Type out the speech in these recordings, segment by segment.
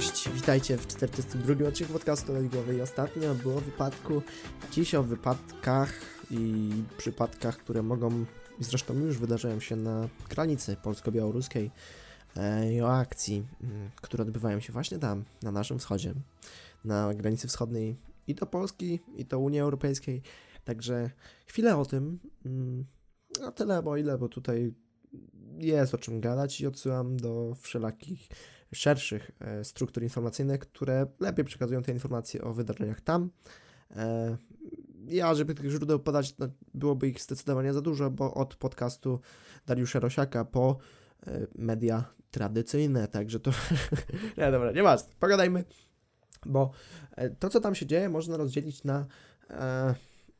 Cześć, witajcie w 42 odcinku podcastu Ligowej. I Ostatnio było o wypadku, dziś o wypadkach i przypadkach, które mogą zresztą już wydarzają się na granicy polsko-białoruskiej e, i o akcji, mm, które odbywają się właśnie tam, na naszym wschodzie, na granicy wschodniej i do Polski, i do Unii Europejskiej. Także chwilę o tym, mm, a tyle o ile, bo tutaj jest o czym gadać i odsyłam do wszelakich szerszych e, struktur informacyjnych, które lepiej przekazują te informacje o wydarzeniach tam. E, ja, żeby tych źródeł podać, no, byłoby ich zdecydowanie za dużo, bo od podcastu Dariusza Rosiaka po e, media tradycyjne, także to... nie, dobra, nie pogadajmy, bo to, co tam się dzieje, można rozdzielić na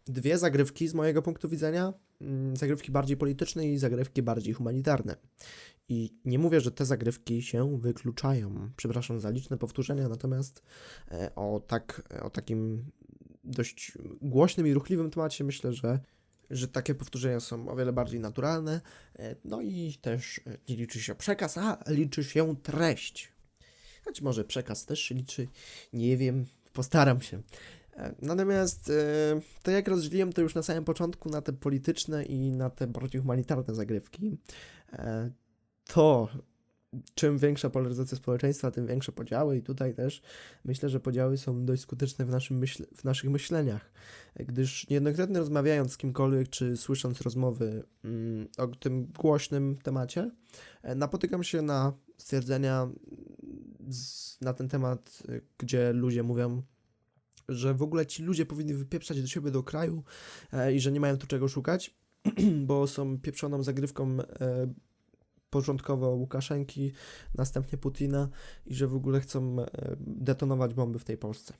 dwie zagrywki z mojego punktu widzenia. Mm, Zagrywki bardziej polityczne i zagrywki bardziej humanitarne. I nie mówię, że te zagrywki się wykluczają. Przepraszam za liczne powtórzenia, natomiast e, o, tak, o takim dość głośnym i ruchliwym temacie myślę, że, że takie powtórzenia są o wiele bardziej naturalne. E, No i też e, nie liczy się przekaz, a liczy się treść. Choć może przekaz też się liczy, nie wiem, postaram się. E, Natomiast e, to jak rozdzieliłem to już na samym początku na te polityczne i na te bardziej humanitarne zagrywki, e, to czym większa polaryzacja społeczeństwa, tym większe podziały i tutaj też myślę, że podziały są dość skuteczne w, naszym myśl, w naszych myśleniach, gdyż niejednokrotnie rozmawiając z kimkolwiek, czy słysząc rozmowy mm, o tym głośnym temacie, napotykam się na stwierdzenia z, na ten temat, gdzie ludzie mówią, że w ogóle ci ludzie powinni wypieprzać do siebie do kraju e, i że nie mają tu czego szukać, bo są pieprzoną zagrywką e, początkowo Łukaszenki, następnie Putina i że w ogóle chcą e, detonować bomby w tej Polsce.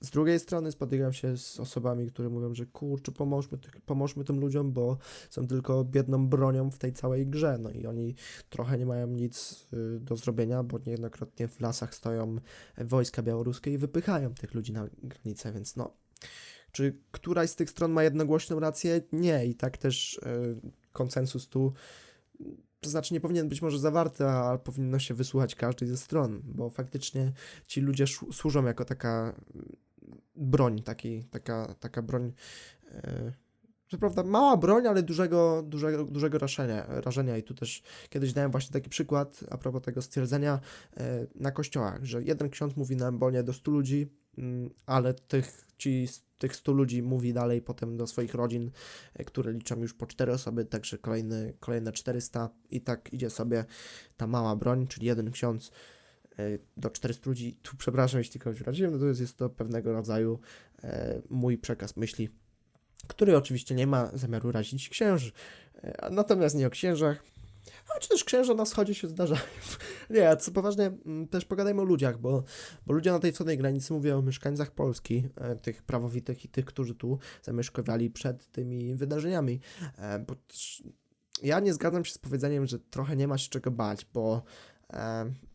Z drugiej strony spotykam się z osobami, które mówią, że kurczę, pomóżmy, pomóżmy tym ludziom, bo są tylko biedną bronią w tej całej grze. No i oni trochę nie mają nic y, do zrobienia, bo niejednokrotnie w lasach stoją wojska białoruskie i wypychają tych ludzi na granicę, więc no. Czy któraś z tych stron ma jednogłośną rację? Nie. I tak też y, konsensus tu to znaczy nie powinien być może zawarty, a powinno się wysłuchać każdej ze stron, bo faktycznie ci ludzie służą jako taka broń, taki, taka, taka broń, e, co prawda mała broń, ale dużego, dużego, dużego rażenia, rażenia. I tu też kiedyś dałem właśnie taki przykład a propos tego stwierdzenia e, na kościołach, że jeden ksiądz mówi na embonie do 100 ludzi, mm, ale tych, ci tych 100 ludzi mówi dalej potem do swoich rodzin, e, które liczą już po 4 osoby, także kolejny, kolejne 400 i tak idzie sobie ta mała broń, czyli jeden ksiądz do 400 ludzi. Tu przepraszam, jeśli kogoś uraziłem, natomiast jest to pewnego rodzaju e, mój przekaz myśli, który oczywiście nie ma zamiaru razić księży. E, a Natomiast nie o księżach, choć też księża na wschodzie się zdarzają. Nie, a co poważnie, mm, też pogadajmy o ludziach, bo, bo ludzie na tej wschodniej granicy, mówię o mieszkańcach Polski, e, tych prawowitych i tych, którzy tu zamieszkiwali przed tymi wydarzeniami. E, Bo ja nie zgadzam się z powiedzeniem, że trochę nie ma się czego bać, bo e,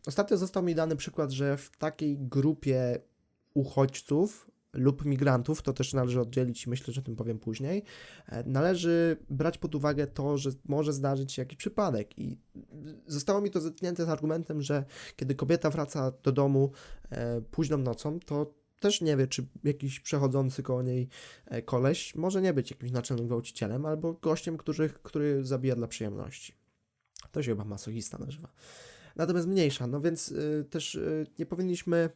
ostatnio został mi dany przykład, że w takiej grupie uchodźców lub migrantów, to też należy oddzielić i myślę, że o tym powiem później, e, należy brać pod uwagę to, że może zdarzyć się jakiś przypadek i zostało mi to zetknięte z argumentem, że kiedy kobieta wraca do domu e, późną nocą, to też nie wie, czy jakiś przechodzący koło niej e, koleś może nie być jakimś naczelnym gwałcicielem albo gościem, który, który zabija dla przyjemności. To się chyba masochista nazywa. Natomiast mniejsza, no więc y, też y, nie powinniśmy,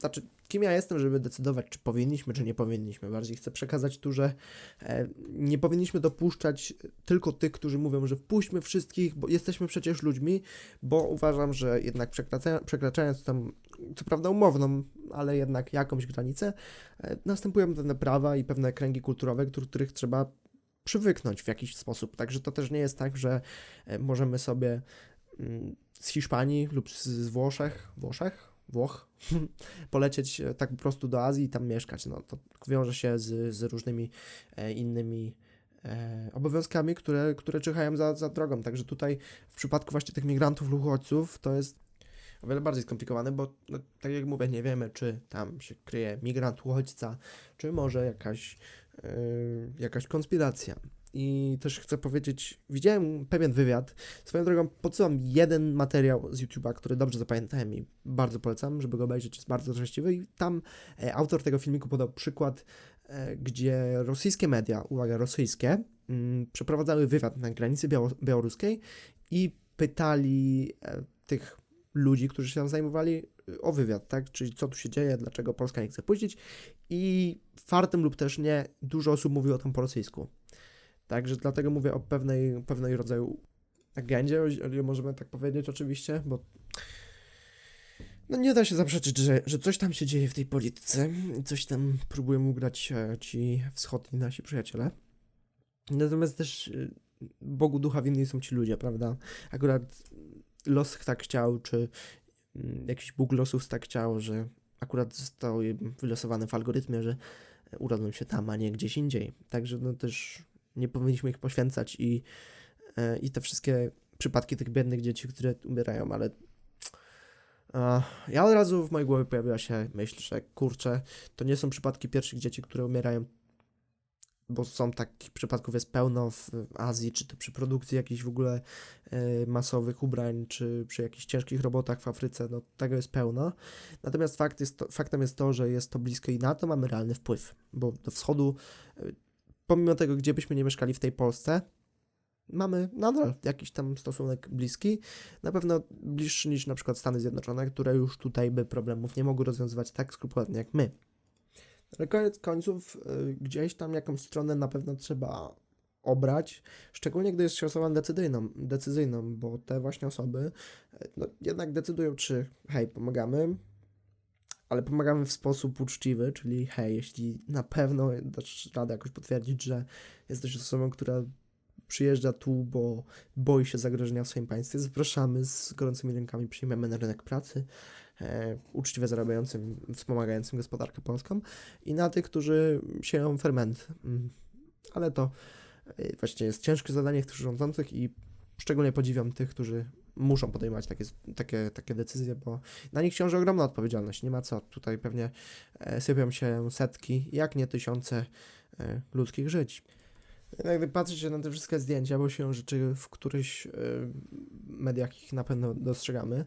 znaczy kim ja jestem, żeby decydować, czy powinniśmy, czy nie powinniśmy. Bardziej chcę przekazać tu, że e, nie powinniśmy dopuszczać tylko tych, którzy mówią, że wpuśćmy wszystkich, bo jesteśmy przecież ludźmi, bo uważam, że jednak przekracza, przekraczając tam, co prawda umowną, ale jednak jakąś granicę, e, następują pewne prawa i pewne kręgi kulturowe, do których trzeba przywyknąć w jakiś sposób. Także to też nie jest tak, że e, możemy sobie z Hiszpanii lub z Włoszech, Włoszech, Włoch, polecieć e, tak po prostu do Azji i tam mieszkać. No to wiąże się z, z różnymi e, innymi e, obowiązkami, które, które czyhają za, za drogą. Także tutaj w przypadku właśnie tych migrantów lub uchodźców to jest o wiele bardziej skomplikowane, bo no, tak jak mówię, nie wiemy, czy tam się kryje migrant, uchodźca, czy może jakaś, e, jakaś konspiracja. I też chcę powiedzieć, widziałem pewien wywiad. Swoją drogą podsyłam jeden materiał z YouTube'a, który dobrze zapamiętałem i bardzo polecam, żeby go obejrzeć, jest bardzo treściwy i tam e, autor tego filmiku podał przykład, e, gdzie rosyjskie media, uwaga, rosyjskie, mm, przeprowadzały wywiad na granicy biało- białoruskiej i pytali e, tych ludzi, którzy się tam zajmowali e, o wywiad, tak? Czyli co tu się dzieje, dlaczego Polska nie chce puścić i fartem lub też nie, dużo osób mówiło tam po rosyjsku. Także dlatego mówię o pewnej, pewnej rodzaju agendzie, ile możemy tak powiedzieć oczywiście, bo no nie da się zaprzeczyć, że, że coś tam się dzieje w tej polityce i coś tam próbują ugrać e, ci wschodni nasi przyjaciele. Natomiast też e, Bogu ducha winni są ci ludzie, prawda? Akurat los tak chciał, czy mm, jakiś Bóg losów tak chciał, że akurat został wylosowany w algorytmie, że urodzą się tam, a nie gdzieś indziej. Także no też nie powinniśmy ich poświęcać i, e, i te wszystkie przypadki tych biednych dzieci, które umierają, ale ja od razu w mojej głowie pojawiła się myśl, że kurczę, to nie są przypadki pierwszych dzieci, które umierają, bo są takich przypadków jest pełno w Azji, czy to przy produkcji jakichś w ogóle e, masowych ubrań, czy przy jakichś ciężkich robotach w Afryce, no tego jest pełno. Natomiast fakt jest to, faktem jest to, że jest to blisko i na to mamy realny wpływ, bo do wschodu e, pomimo tego, gdzie byśmy nie mieszkali w tej Polsce, mamy nadal jakiś tam stosunek bliski, na pewno bliższy niż na przykład Stany Zjednoczone, które już tutaj by problemów nie mogły rozwiązywać tak skrupulatnie jak my. Ale koniec końców y, gdzieś tam jakąś stronę na pewno trzeba obrać, szczególnie gdy jest się osobą decyzyjną, decyzyjną bo te właśnie osoby y, no, jednak decydują, czy hej, pomagamy, ale pomagamy w sposób uczciwy, czyli hej, jeśli na pewno dasz radę jakoś potwierdzić, że jesteś osobą, która przyjeżdża tu, bo boi się zagrożenia w swoim państwie, zapraszamy z gorącymi rękami, przyjmiemy na rynek pracy, e, uczciwie zarabiającym, wspomagającym gospodarkę polską i na tych, którzy sieją ferment. Mm, ale to e, właśnie jest ciężkie zadanie tych rządzących i szczególnie podziwiam tych, którzy muszą podejmować takie, takie, takie decyzje, bo na nich ciąży ogromna odpowiedzialność. Nie ma co. Tutaj pewnie e, sypią się setki, jak nie tysiące e, ludzkich żyć. Gdy patrzycie na te wszystkie zdjęcia, bo się rzeczy w którychś e, mediach ich na pewno dostrzegamy,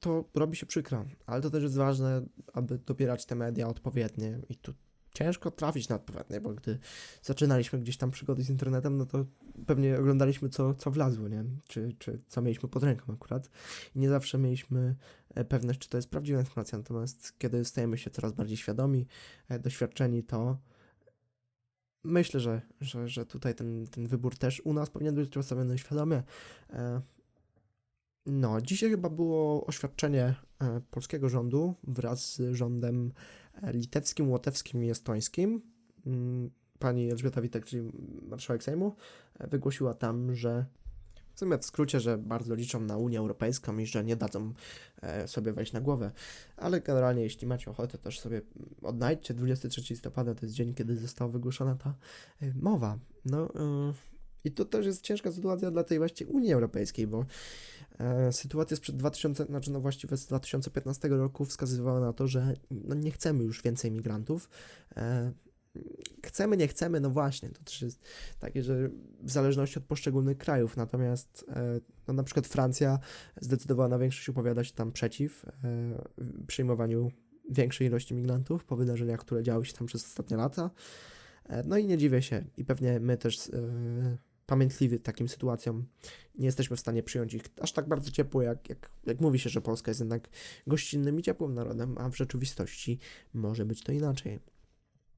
to robi się przykro. Ale to też jest ważne, aby dobierać te media odpowiednie i tu ciężko trafić na odpowiednie, bo gdy zaczynaliśmy gdzieś tam przygody z internetem, no to pewnie oglądaliśmy co, co wlazło, nie? Czy, czy co mieliśmy pod ręką akurat. I nie zawsze mieliśmy e, pewność, czy to jest prawdziwa informacja, natomiast kiedy stajemy się coraz bardziej świadomi, e, doświadczeni, to myślę, że, że, że tutaj ten, ten wybór też u nas powinien być postawiony świadomie. E, no, dzisiaj chyba było oświadczenie polskiego rządu wraz z rządem litewskim, łotewskim i estońskim. Mm, pani Elżbieta Witek, czyli marszałek Sejmu, wygłosiła tam, że w sumie w skrócie, że bardzo liczą na Unię Europejską i że nie dadzą e, sobie wejść na głowę. Ale generalnie, jeśli macie ochotę, też sobie odnajdźcie. 23 listopada to jest dzień, kiedy została wygłoszona ta e, mowa. No e, i to też jest ciężka sytuacja dla tej właśnie Unii Europejskiej, bo sytuacja sprzed 2000, znaczy no właściwie z 2015 roku wskazywała na to, że no nie chcemy już więcej migrantów chcemy, nie chcemy, no właśnie, to też jest takie, że w zależności od poszczególnych krajów, natomiast e, no, na przykład Francja zdecydowała na większość opowiadać tam przeciw e, przyjmowaniu większej ilości migrantów po wydarzeniach, które działy się tam przez ostatnie lata. E, no i nie dziwię się i pewnie my też pamiętliwi takim sytuacjom nie jesteśmy w stanie przyjąć ich aż tak bardzo ciepło, jak, jak, jak mówi się, że Polska jest jednak gościnnym i ciepłym narodem, a w rzeczywistości może być to inaczej.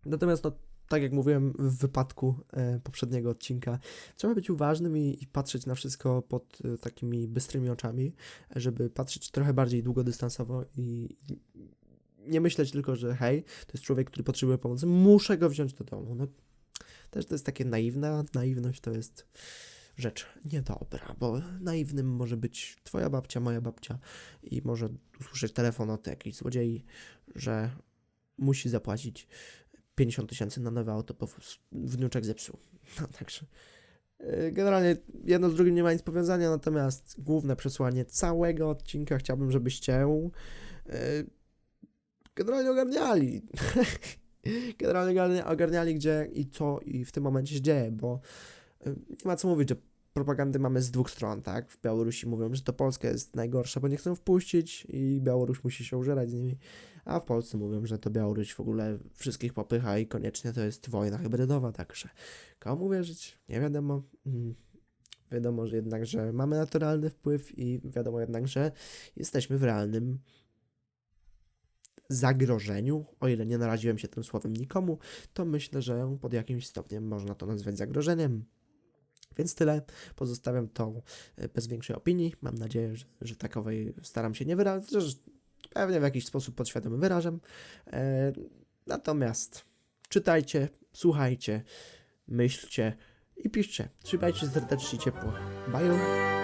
Natomiast, no, tak jak mówiłem w wypadku e, poprzedniego odcinka, trzeba być uważnym i, i patrzeć na wszystko pod e, takimi bystrymi oczami, żeby patrzeć trochę bardziej długodystansowo i, nie myśleć tylko, że hej, to jest człowiek, który potrzebuje pomocy, muszę go wziąć do domu. No, też to jest takie naiwne, naiwność to jest rzecz niedobra, bo naiwnym może być twoja babcia, moja babcia i może usłyszeć telefon od jakichś złodziei, że musi zapłacić 50 tysięcy na nowe auto, bo wnuczek zepsuł. No także e, generalnie jedno z drugim nie ma nic powiązania, natomiast główne przesłanie całego odcinka chciałbym, żebyście e, generalnie ogarniali. generalnie ogarnia- ogarniali gdzie i co i w tym momencie się dzieje, bo y, nie ma co mówić, że propagandy mamy z dwóch stron, tak? W Białorusi mówią, że to Polska jest najgorsza, bo nie chcą wpuścić i Białoruś musi się użerać z nimi, a w Polsce mówią, że to Białoruś w ogóle wszystkich popycha i koniecznie to jest wojna hybrydowa, także komu wierzyć? Nie wiadomo. Mm. Wiadomo, że jednak, że mamy naturalny wpływ i wiadomo jednak, że jesteśmy w realnym zagrożeniu. O ile nie naraziłem się tym słowem nikomu, to myślę, że pod jakimś stopniem można to nazwać zagrożeniem. Więc tyle. Pozostawiam to e, bez większej opinii. Mam nadzieję, że, że takowej staram się nie wyrażać. że Pewnie w jakiś sposób podświadomy wyrażam. E, natomiast czytajcie, słuchajcie, myślcie i piszcie. Trzymajcie się serdecznie ciepło. Bye.